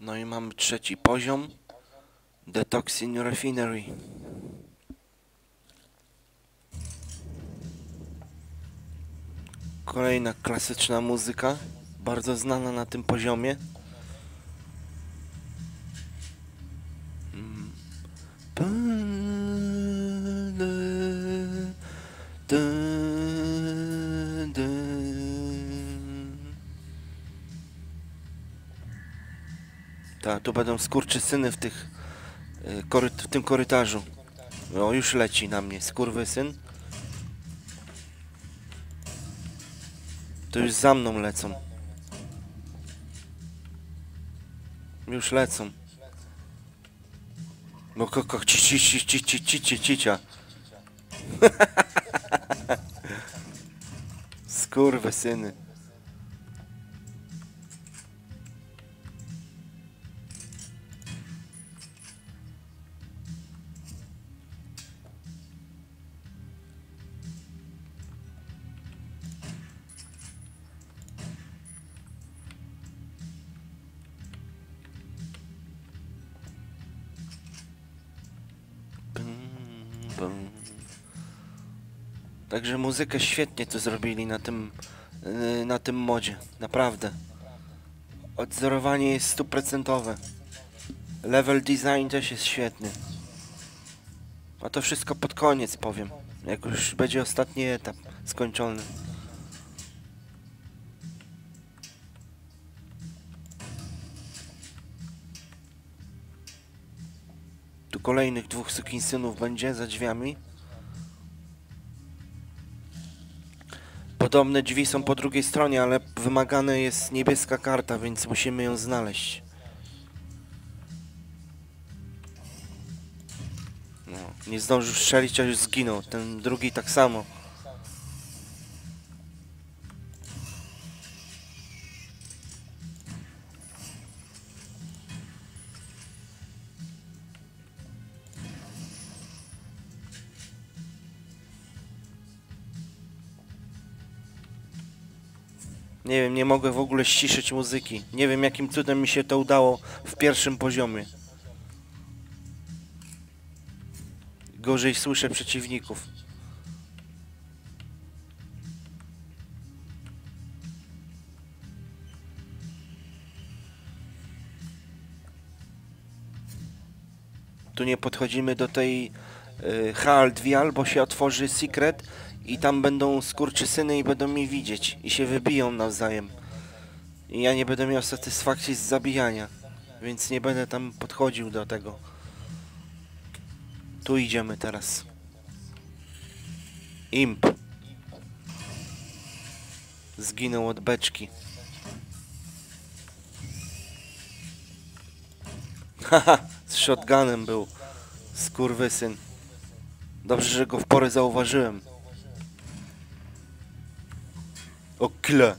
No i mamy trzeci poziom. Detoxin Refinery. Kolejna klasyczna muzyka, bardzo znana na tym poziomie. Tu będą skurczysyny w tych y, w tym korytarzu. No już leci na mnie skurwysyn. To już za mną lecą. Już lecą. No koko, ci, ci, ci, ci, ci, ci, ci, cicia. Skurwy syny. Muzykę świetnie tu zrobili na tym, yy, na tym modzie. Naprawdę. Odzorowanie jest stuprocentowe. Level design też jest świetny. A to wszystko pod koniec powiem. Jak już będzie ostatni etap skończony. Tu kolejnych dwóch sukinsynów będzie za drzwiami. Podobne drzwi są po drugiej stronie, ale wymagana jest niebieska karta, więc musimy ją znaleźć. No, nie zdążył strzelić, a już zginął. Ten drugi tak samo. Nie mogę w ogóle ściszyć muzyki. Nie wiem, jakim cudem mi się to udało w pierwszym poziomie. Gorzej słyszę przeciwników. Tu nie podchodzimy do tej y, Hal 2, albo się otworzy secret i tam będą skurczysyny i będą mnie widzieć i się wybiją nawzajem. I ja nie będę miał satysfakcji z zabijania, więc nie będę tam podchodził do tego. Tu idziemy teraz. Imp. Zginął od beczki. Haha, z shotgunem był. Skurwysyn. Dobrze, że go w porę zauważyłem. O kile.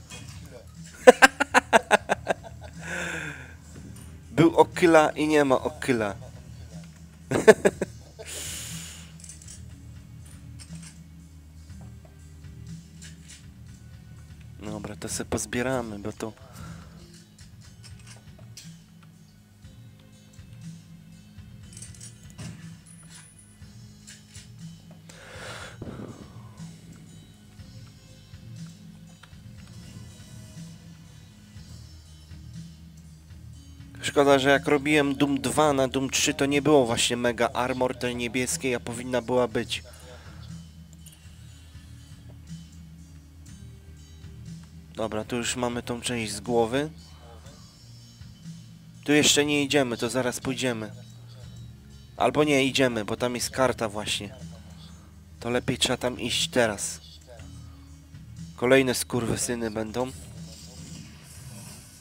Był okyla i nie ma okyla. Dobra, to sobie pozbieramy, bo to... Szkoda, że jak robiłem Doom 2 na Doom 3 to nie było właśnie mega armor tej niebieskiej, a powinna była być. Dobra, tu już mamy tą część z głowy. Tu jeszcze nie idziemy, to zaraz pójdziemy. Albo nie idziemy, bo tam jest karta właśnie. To lepiej trzeba tam iść teraz. Kolejne skurwysyny będą.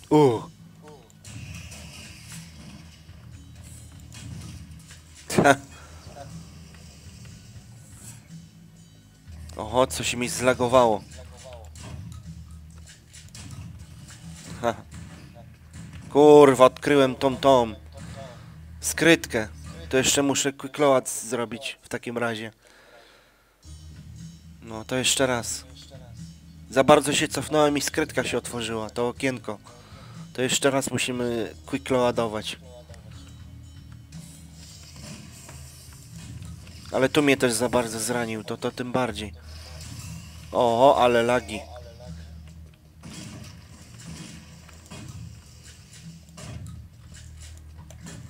Uuu. Oho, coś mi zlagowało. Ha. Kurwa, odkryłem tą tą skrytkę. To jeszcze muszę quick load zrobić w takim razie. No, to jeszcze raz. Za bardzo się cofnąłem i skrytka się otworzyła, to okienko. To jeszcze raz musimy quick ładować. Ale tu mnie też za bardzo zranił, to to tym bardziej. Oho, ale lagi.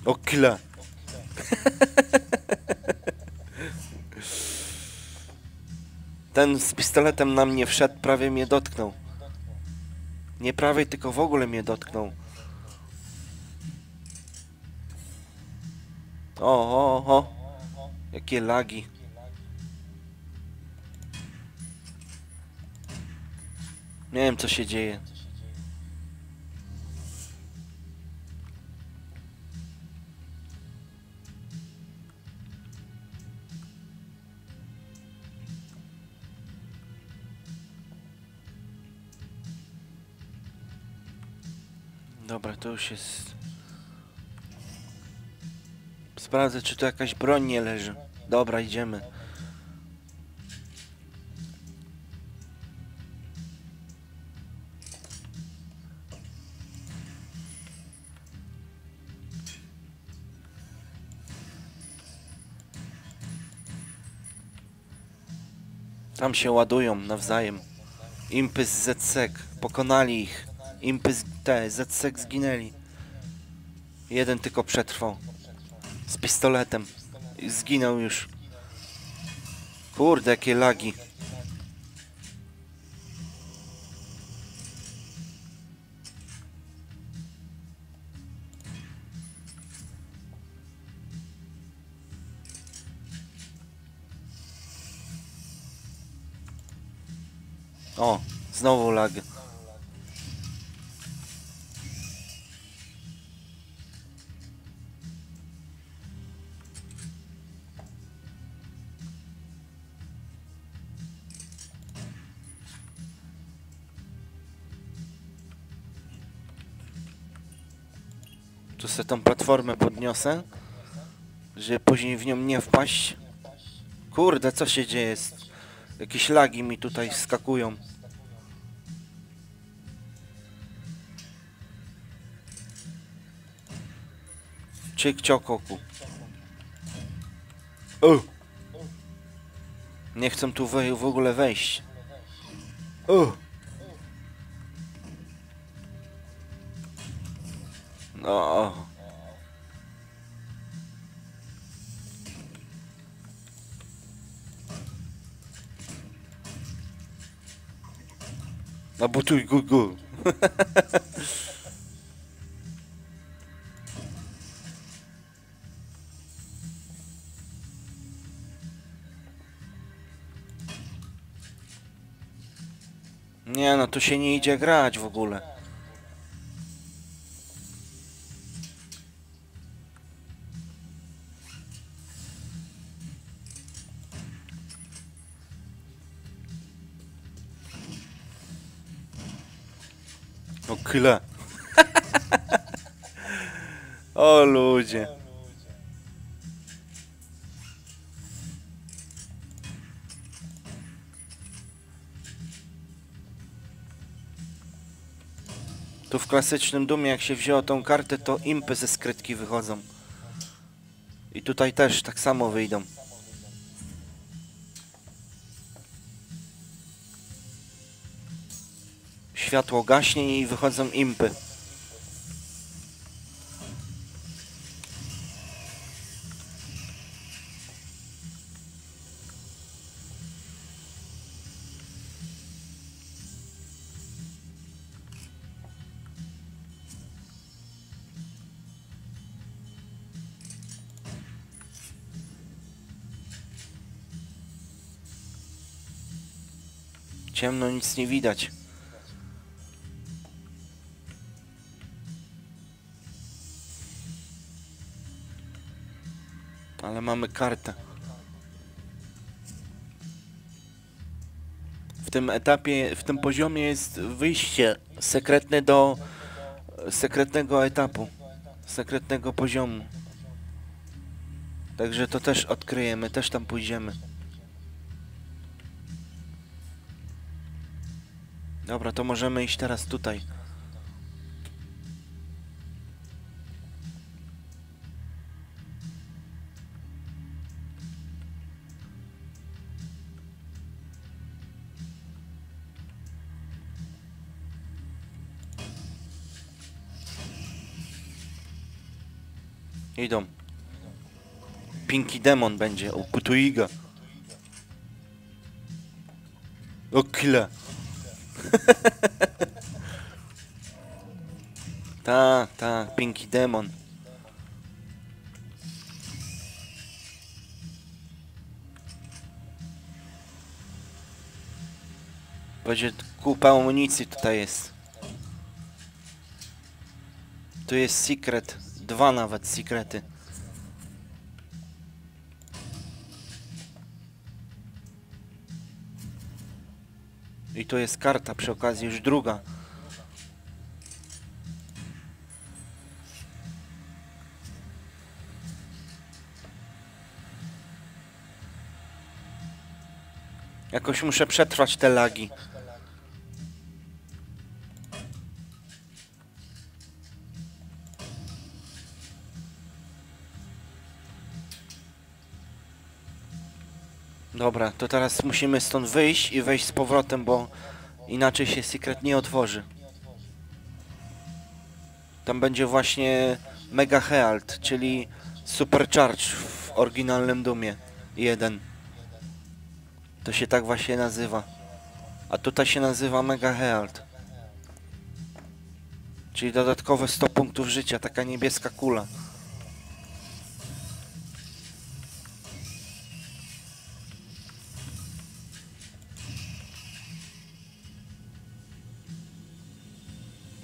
O kile. Ten z pistoletem na mnie wszedł, prawie mnie dotknął. Nie prawie, tylko w ogóle mnie dotknął. O, o, o. Jakie lagi. Nie wiem co się dzieje. Dobra, to już jest... Sprawdzę, czy tu jakaś broń nie leży. Dobra, idziemy. Tam się ładują nawzajem. Impy z ZSEK. Pokonali ich. Impy z... te, ZSEK zginęli. Jeden tylko przetrwał. Z pistoletem. I Zginął już. Kurde, jakie lagi. Znowu lag. Tu sobie tą platformę podniosę, żeby później w nią nie wpaść. Kurde, co się dzieje? Jakieś lagi mi tutaj skakują. Czyk ciokoku. O! Nie chcę tu wej- w ogóle wejść. O! No. A bo tu gu. Nie no, tu się nie idzie grać w ogóle. O kyle. o ludzie. Tu w klasycznym Dumie jak się wzięło tą kartę to impy ze skrytki wychodzą. I tutaj też tak samo wyjdą. Światło gaśnie i wychodzą impy. Ciemno, nic nie widać. Ale mamy kartę. W tym etapie, w tym poziomie jest wyjście sekretne do sekretnego etapu, sekretnego poziomu. Także to też odkryjemy, też tam pójdziemy. Dobra, to możemy iść teraz tutaj. Idą. Pinki demon będzie. O, Kutuiga. O, killer. ta, ta, Pinky Demon. Będzie kupa amunicji tutaj jest. Tu jest secret. Dwa nawet sekrety. I tu jest karta przy okazji, już druga. Jakoś muszę przetrwać te lagi. Dobra, to teraz musimy stąd wyjść i wejść z powrotem, bo inaczej się secret nie otworzy. Tam będzie właśnie Mega Healt, czyli Supercharge w oryginalnym Dumie 1. To się tak właśnie nazywa. A tutaj się nazywa Mega Healt. Czyli dodatkowe 100 punktów życia, taka niebieska kula.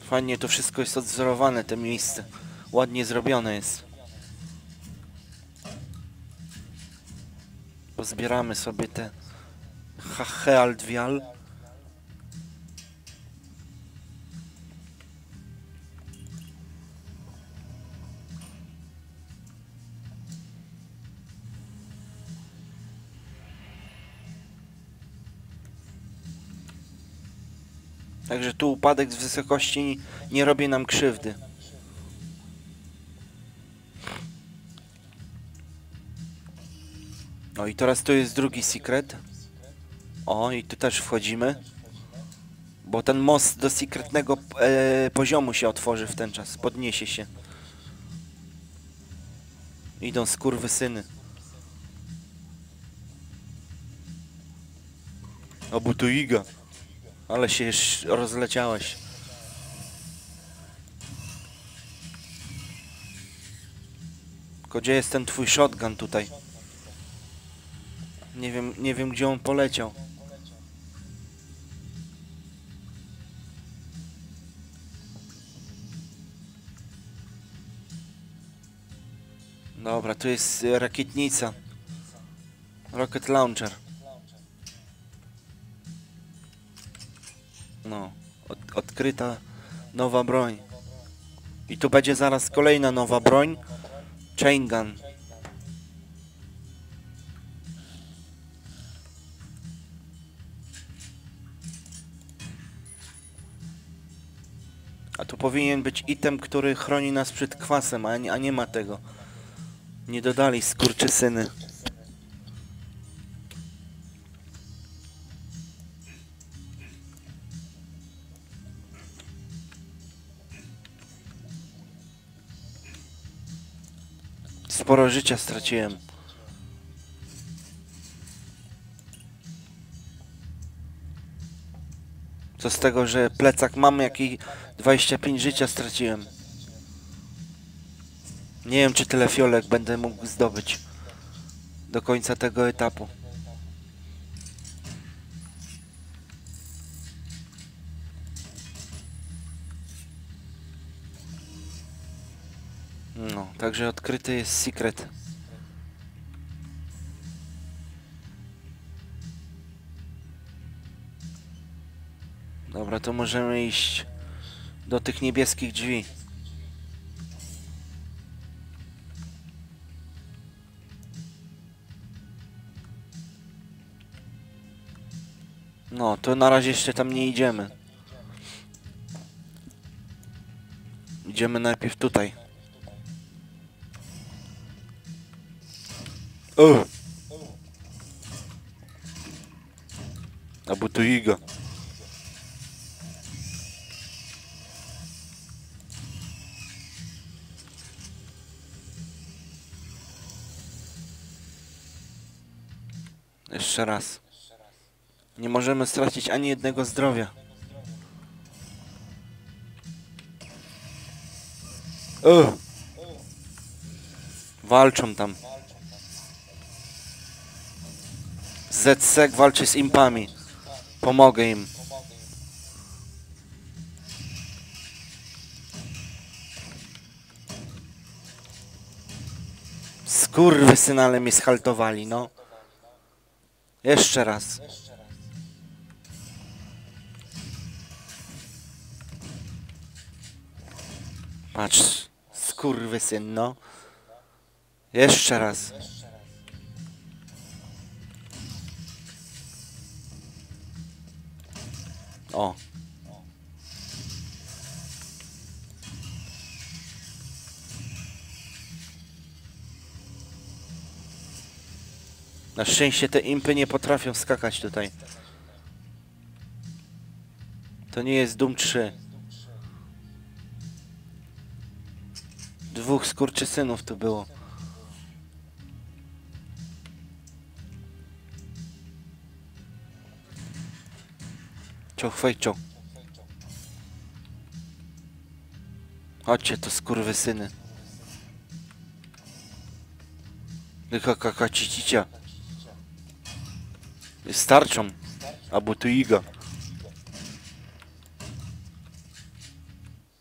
Fajnie to wszystko jest odzorowane, te miejsce. Ładnie zrobione jest. Pozbieramy sobie te Healdwial. Także tu upadek z wysokości nie robi nam krzywdy. No i teraz tu jest drugi secret. O, i tu też wchodzimy. Bo ten most do secretnego e, poziomu się otworzy w ten czas. Podniesie się. Idą skurwysyny. O, Butuiga. Ale się już rozleciałeś. Tylko gdzie jest ten twój shotgun tutaj? Nie wiem, nie wiem gdzie on poleciał. Dobra, tu jest rakietnica. Rocket launcher. No, od, odkryta nowa broń. I tu będzie zaraz kolejna nowa broń. Chain gun. A tu powinien być item, który chroni nas przed kwasem, a nie, a nie ma tego. Nie dodali skurczysyny. Sporo życia straciłem. Co z tego, że plecak mam, jak i 25 życia straciłem. Nie wiem, czy tyle fiolek będę mógł zdobyć do końca tego etapu. No, także odkryty jest secret. Dobra, to możemy iść do tych niebieskich drzwi. No, to na razie jeszcze tam nie idziemy. Idziemy najpierw tutaj. O! A to Iga. Jeszcze raz. Nie możemy stracić ani jednego zdrowia. O! Walczą tam. ZSEK walczy z impami. Pomogę im. Skurwysyn, ale mnie schaltowali, no. Jeszcze raz. Patrz, skurwysyn, no. Jeszcze raz. O. Na szczęście te impy nie potrafią skakać tutaj. To nie jest Doom 3. Dwóch skurczysynów tu było. Ciąg fejcią. Chodźcie to skurwysyny. Tylko kaka cicicia. Starczą. Albo tu iga.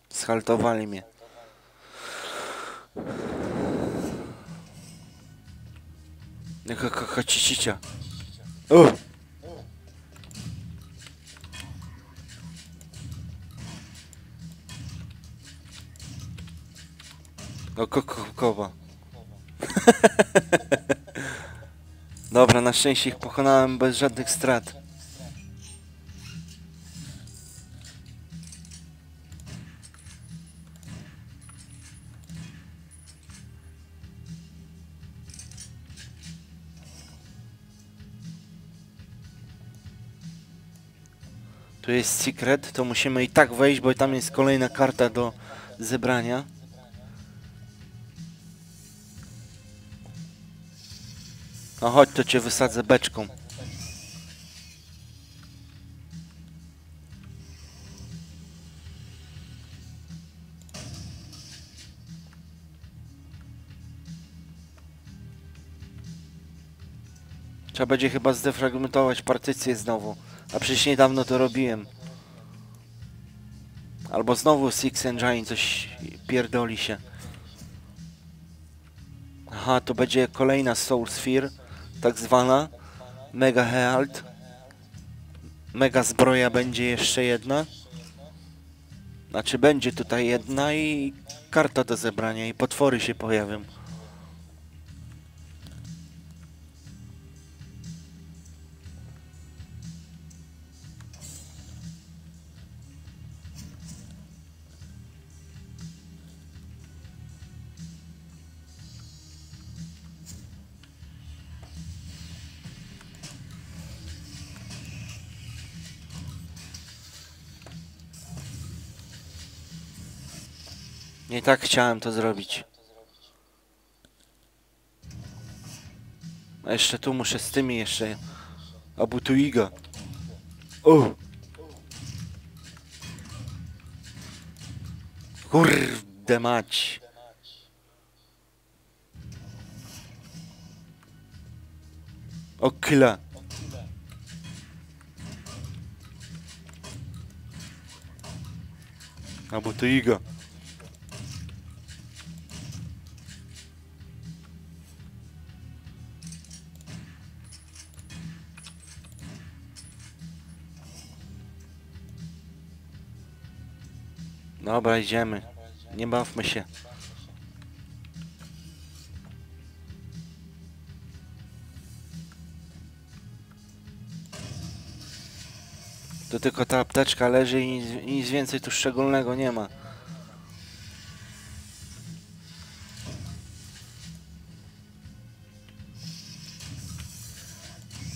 Schaltowali mnie. Jaka kaka szczęście ich pokonałem bez żadnych strat. Tu jest secret, to musimy i tak wejść, bo tam jest kolejna karta do zebrania. No chodź, to cię wysadzę beczką. Trzeba będzie chyba zdefragmentować partycję znowu. A przecież niedawno to robiłem. Albo znowu Six Engine coś pierdoli się. Aha, to będzie kolejna Soul Sphere, tak zwana. Mega Healt. Mega zbroja będzie jeszcze jedna. Znaczy będzie tutaj jedna i karta do zebrania i potwory się pojawią. Nie tak chciałem to zrobić. A jeszcze tu muszę z tymi jeszcze. Abu Tuiga. O! Kurde mać. O killa. Dobra, idziemy. Nie bawmy się. To tylko ta apteczka leży i nic, nic więcej tu szczególnego nie ma.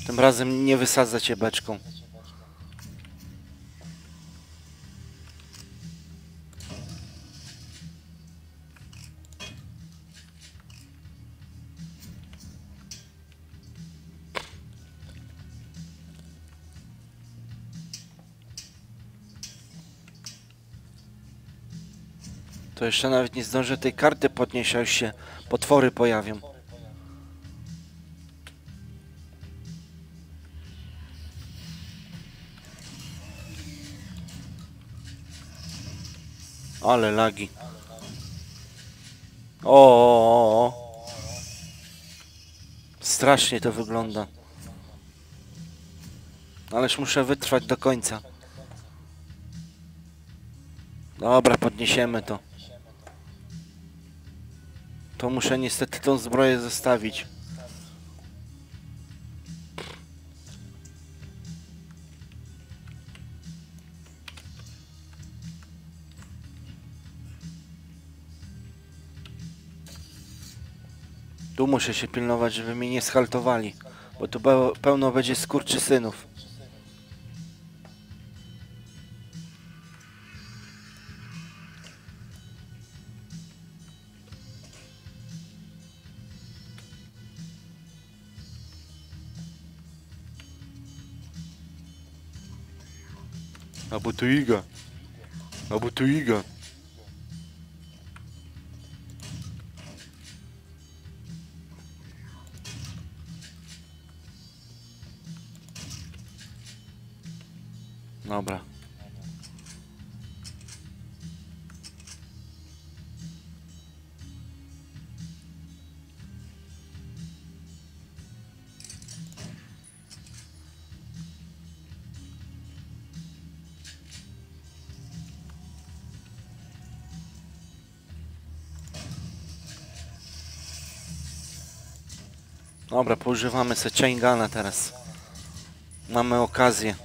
Tym razem nie wysadza cię beczką. To jeszcze nawet nie zdążę tej karty podnieść, a już się potwory pojawią. Ale lagi. O, o, o. Strasznie to wygląda. Ależ muszę wytrwać do końca. Dobra, podniesiemy to. To muszę niestety tą zbroję zostawić. Tu muszę się pilnować, żeby mnie nie schaltowali. Bo tu pełno będzie skurczysynów. Albo tu Iga. Albo tu Dobra, poużywamy se chain teraz. Mamy okazję.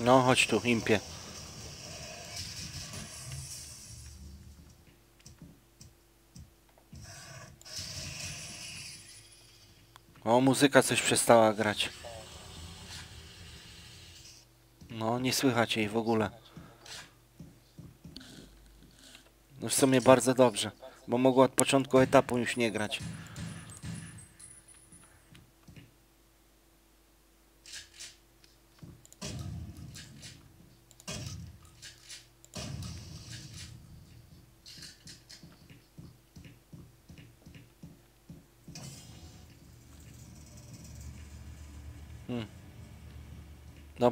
No, chodź tu, impie. O, muzyka coś przestała grać. No, nie słychać jej w ogóle. No w sumie bardzo dobrze, bo mogła od początku etapu już nie grać.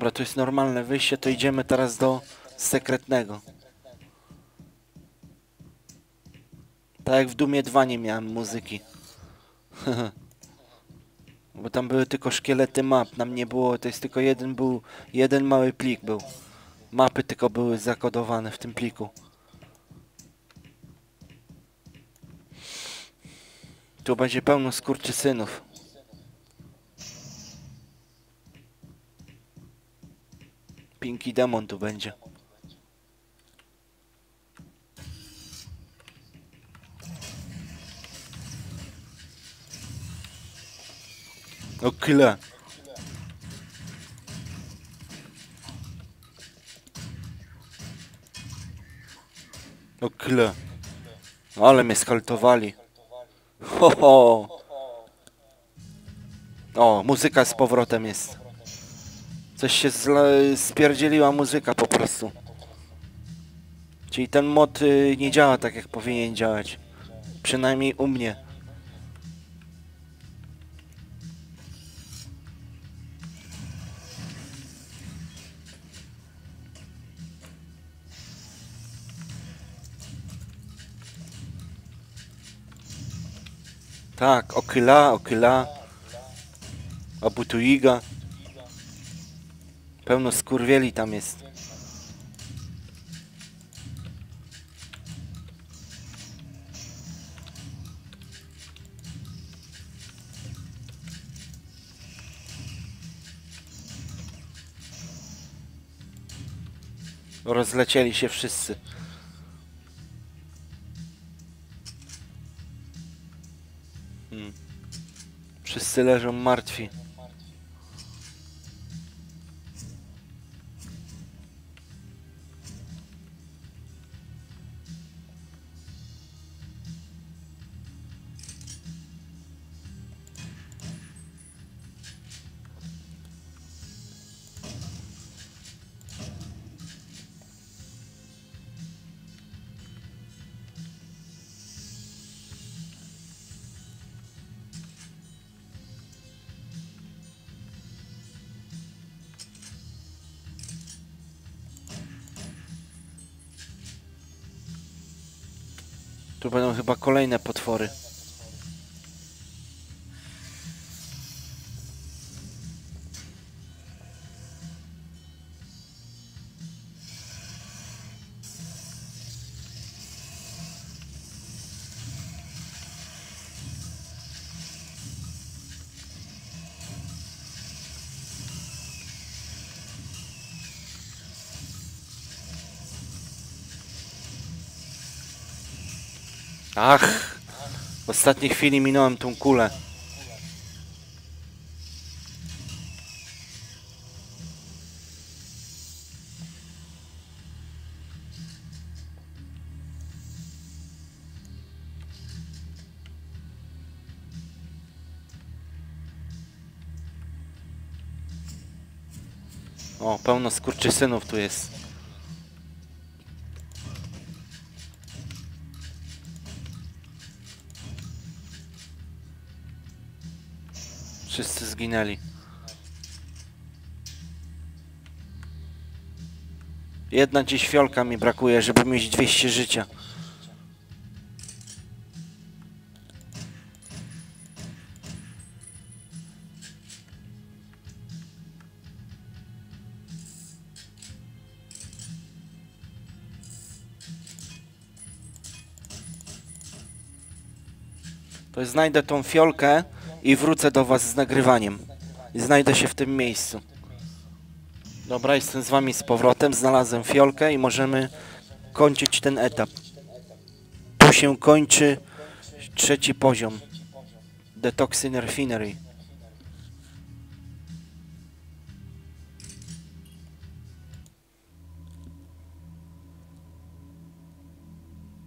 Dobra, to jest normalne wyjście, to idziemy teraz do sekretnego. Tak jak w Dumie 2 nie miałem muzyki. Bo tam były tylko szkielety map, nam nie było, to jest tylko jeden był, jeden mały plik był. Mapy tylko były zakodowane w tym pliku. Tu będzie pełno skurczysynów. Pinky Demon tu będzie. O kyle. Kyle. Ale mnie skaltowali. Ho, ho. O, muzyka z powrotem jest. Coś się spierdzieliła muzyka po prostu. Czyli ten mod y, nie działa tak jak powinien działać. Przynajmniej u mnie. Tak, Okyla, Okyla. Abutuiga. Pełno skurwieli tam jest. Rozlecieli się wszyscy. Hmm. Wszyscy leżą martwi. Tu będą chyba kolejne potwory. Ach! W ostatniej chwili minąłem tą kulę. O, pełno skurczysynów tu jest. Zginęli. Jedna dziś fiolka mi brakuje, żeby mieć 200 życia. To znajdę tą fiolkę i wrócę do was z nagrywaniem. Znajdę się w tym miejscu. Dobra, jestem z wami z powrotem. Znalazłem fiolkę i możemy kończyć ten etap. Tu się kończy trzeci poziom. Detoxin Refinery.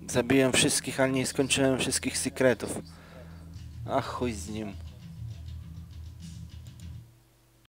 Zabiłem wszystkich, ale nie skończyłem wszystkich sekretów. Ach, chuj z nim.